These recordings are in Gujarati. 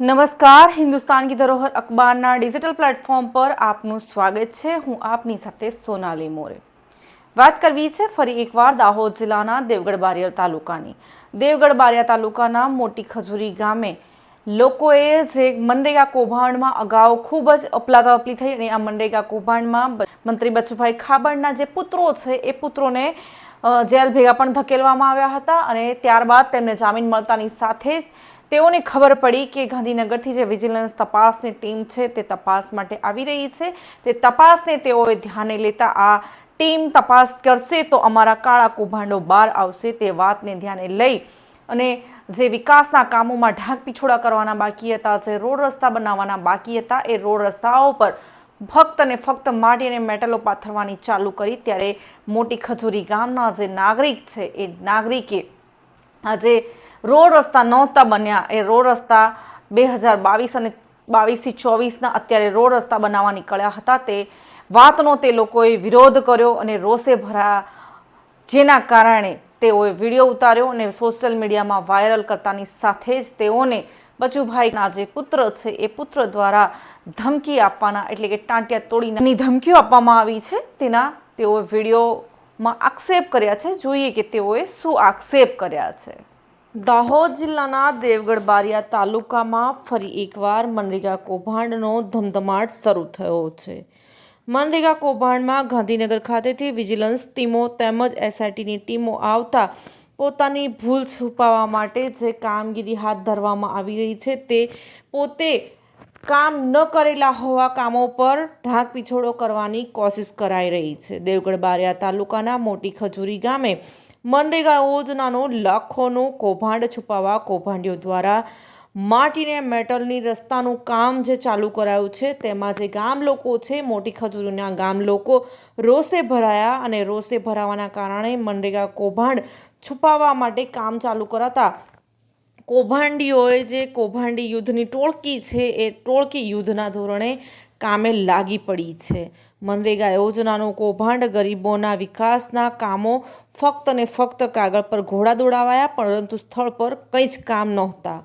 નમસ્કાર, હિન્દુસ્તાન કી ધરોહર અખબારના ડિજિટલ પ્લેટફોર્મ પર આપનું સ્વાગત છે. હું આપની સાથે સોનાલી મોરે. વાત કરવી છે ફરી એકવાર દાહોદ જિલ્લાના દેવગઢ બારિયા તાલુકાની. દેવગઢ બારિયા તાલુકાના મોટી ખજૂરી ગામે લોકોએ જે મનરેગા કૌભાંડમાં અગાઉ ખૂબ જ અપલાતાપલી થઈ અને આ મનરેગા કૌભાંડમાં મંત્રી બચુભાઈ ખાબડના જે પુત્રો છે, એ પુત્રોને જેલ ભેગા પણ ધકેલવામાં આવ્યા હતા અને ત્યારબાદ તેમને જામીન મળતાની સાથે જ તેઓને ખબર પડી કે ગાંધીનગરથી જે વિજિલન્સ તપાસની ટીમ છે તે તપાસ માટે આવી રહી છે. તે તપાસને તેઓએ ધ્યાને લેતા આ ટીમ તપાસ કરશે તો અમારા કાળા કૌભાંડો બહાર આવશે તે વાતને ધ્યાને લઈ અને જે વિકાસના કામોમાં ઢાંક પીછોડા કરવાના બાકી હતા, જે રોડ રસ્તા બનાવવાના બાકી હતા, એ રોડ રસ્તાઓ પર ફક્ત ને ફક્ત માટી અને મેટલો પાથરવાની ચાલુ કરી. ત્યારે મોટી ખજૂરી ગામના જે નાગરિક છે, એ નાગરિકે આજે રોડ રસ્તા નહોતા બન્યા. એ રોડ રસ્તા બે હજાર બાવીસ અને બાવીસથી ચોવીસના અત્યારે રોડ રસ્તા બનાવવા નીકળ્યા હતા. તે વાતનો તે લોકોએ વિરોધ કર્યો અને રોષે ભરા જેના કારણે તેઓએ વીડિયો ઉતાર્યો અને સોશિયલ મીડિયામાં વાયરલ કરતાની સાથે જ તેઓને બચુભાઈના જે પુત્ર છે એ પુત્ર દ્વારા ધમકી આપવાના એટલે કે ટાંટિયા તોડીની ધમકીઓ આપવામાં આવી છે. તેના તેઓએ વિડીયોમાં આક્ષેપ કર્યા છે. જોઈએ કે તેઓએ શું આક્ષેપ કર્યા છે. દાહોદ જિલ્લાના દેવગઢ બારિયા તાલુકામાં ફરી એકવાર મનરેગા કૌભાંડનો ધમધમાટ શરૂ થયો છે. મનરેગા કૌભાંડમાં ગાંધીનગર ખાતેથી વિજિલન્સ ટીમો તેમજ એસઆઈટીની ટીમો આવતા પોતાની ભૂલ છુપાવવા માટે જે કામગીરી હાથ ધરવામાં આવી રહી છે તે પોતે કામ ન કરેલા હોવા કામો પર ઢાંક પીછોડો કરવાની કોશિશ કરાઈ રહી છે. દેવગઢ બારિયા તાલુકાના મોટી ખજૂરી ગામે મનરેગા યોજનાનો લાખોનું કૌભાંડ છુપાવવા કૌભાંડીઓ દ્વારા માટીને મેટલની રસ્તાનું કામ જે ચાલુ કરાયું છે, તેમાં જે ગામ લોકો છે, મોટી ખજૂરીના ગામ લોકો રોષે ભરાયા અને રોષે ભરાવાના કારણે મનરેગા કૌભાંડ છુપાવવા માટે કામ ચાલુ કરાતા કૌભાંડીઓએ જે કૌભાંડી યુદ્ધની ટોળકી છે, એ ટોળકી યુદ્ધના ધોરણે કામે લાગી પડી છે. મનરેગા યોજનાનું કૌભાંડ ગરીબોના વિકાસના કામો ફક્ત ને ફક્ત કાગળ પર ઘોડા દોડાવાયા, પરંતુ સ્થળ પર કંઈ જ કામ નહોતા.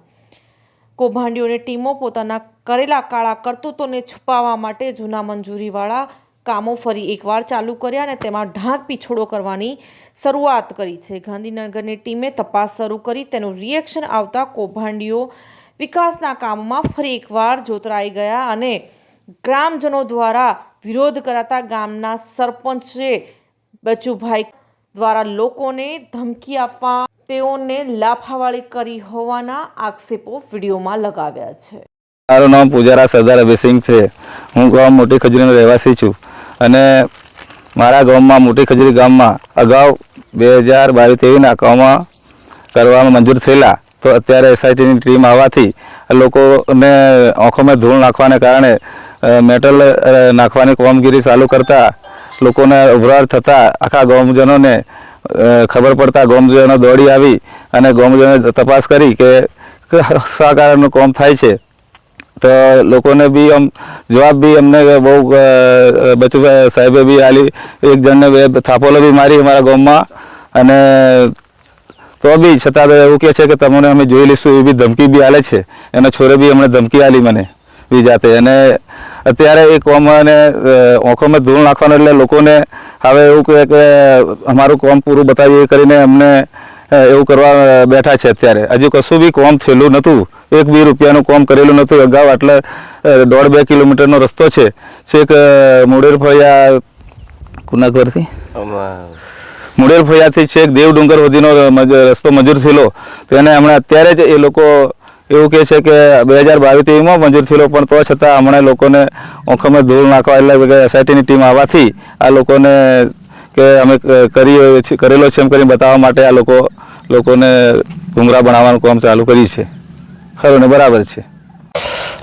કૌભાંડીઓની ટીમો પોતાના કરેલા કાળા કરતૂતોને છુપાવવા માટે જૂના મંજૂરીવાળા કામો ફરી એકવાર ચાલુ કર્યા અને તેમાં ઢાંક પીછોડો કરવાની શરૂઆત કરી છે. ગાંધીનગરની ટીમે તપાસ શરૂ કરી. તેનું રિએક્શન આવતા કૌભાંડીઓ વિકાસના કામમાં ફરી એકવાર જોતરાઈ ગયા અને ગ્રામજનો દ્વારા વિરોધ કરાતા ગામના સરપંચે બચુભાઈ દ્વારા લોકોને ધમકી આપવા તેઓને લાફાવાળી કરી હોવાના આક્ષેપો વિડીયોમાં લગાવ્યા છે. મારું નામ પૂજારા સરદાર અભિસિંહ છે. હું ગામ મોટી ખજરીનો રહેવાસી છું. અને મારા ગામમાં, મોટી ખજૂરી ગામમાં અગાઉ બે હજાર બાવીસ તેવીસના કામમાં કરવામાં મંજૂર થયેલા. તો અત્યારે એસઆઈટીની ટીમ આવવાથી લોકોને આંખોમાં ધૂળ નાખવાને કારણે મેટલ નાખવાની કામગીરી ચાલુ કરતા લોકોને ઉભરાટ થતાં આખા ગામજનોને ખબર પડતા ગામજનો દોડી આવી અને ગામજનોએ તપાસ કરી કે શા કારણનું કામ થાય છે. તો લોકોને બી આમ જવાબ બી અમને બહુ બચુ સાહેબે બી આલી, એક જણને બે થાપોલો બી મારી અમારા ગામમાં. અને તો બી છતાં તો એવું કહે છે કે તમને અમે જોઈ લઈશું એવી ધમકી બી આલે છે. એના છોરે બી અમને ધમકી આલી મને બી જાતે. અને અત્યારે એ કોમ અને ઓંખોમાં ધૂળ નાખવાનું એટલે લોકોને હવે એવું કહે કે અમારું કોમ પૂરું બતાવીએ કરીને અમને એવું કરવા બેઠા છે અત્યારે. હજુ કશું બી કોમ થયેલું નહોતું. એક બી રૂપિયાનું કોમ કરેલું નહોતું. અગાઉ આટલા દોઢ બે કિલોમીટરનો રસ્તો છે. છેક મુડેર ફળિયા કુના ઘરથી? મુડેર ફળિયાથી છેક દેવ ડુંગર સુધીનો રસ્તો મંજૂર થયેલો. તો એને હમણાં અત્યારે જ એ લોકો એવું કહે છે કે બે હજાર બાવીસ તેવીમાં મંજૂર થયેલો પણ તો છતાં હમણાં લોકોને આંખોમાં ધૂળ નાખવા એટલે એસઆઈટીની ટીમ આવવાથી આ લોકોને કે અમે કરી કરેલો છે એમ કરીને બતાવવા માટે આ લોકો, લોકોને ઘૂંઘરા બનાવવાનું કામ ચાલુ કર્યું છે. ખરું ને? બરાબર છે.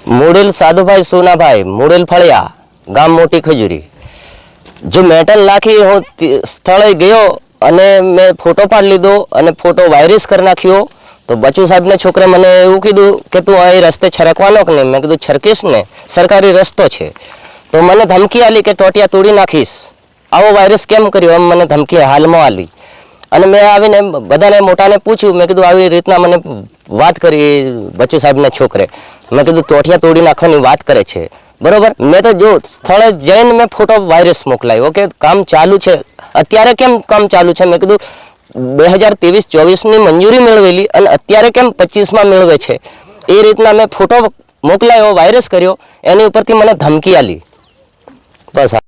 મુડેલ સાધુભાઈ સોનાભાઈ મુડેલ ફળિયા, ગામ મોટી ખજૂરી. જો મેટલ નાખી હું સ્થળે ગયો અને મેં ફોટો પાડી લીધો અને ફોટો વાયરસ કરી નાખ્યો, તો બચુ સાહેબને છોકરે મને એવું કીધું કે તું અહીં રસ્તે છરકવાનો કે નહીં? મેં કીધું, છરકીશ ને? સરકારી રસ્તો છે. તો મને ધમકી આલી કે ટોટિયા તોડી નાખીશ. આવો વાયરસ કેમ કર્યો એમ મને ધમકી હાલમાં આવી અને મેં આવીને બધાને મોટાને પૂછ્યું, મેં કીધું, આવી રીતના મને વાત કરી બચ્ચુ સાહેબના છોકરે. મેં કીધું ટોઠિયા તોડી નાખવાની વાત કરે છે. બરોબર? મેં તો જો સ્થળે જઈને મેં ફોટો વાયરસ મોકલાયો કે કામ ચાલુ છે. અત્યારે કેમ કામ ચાલુ છે? મેં કીધું, બે હજાર ત્રેવીસ ચોવીસની મંજૂરી મેળવેલી અને અત્યારે કેમ પચીસમાં મેળવે છે? એ રીતના મેં ફોટો મોકલાયો વાયરસ કર્યો, એની ઉપરથી મને ધમકી આલી. બસ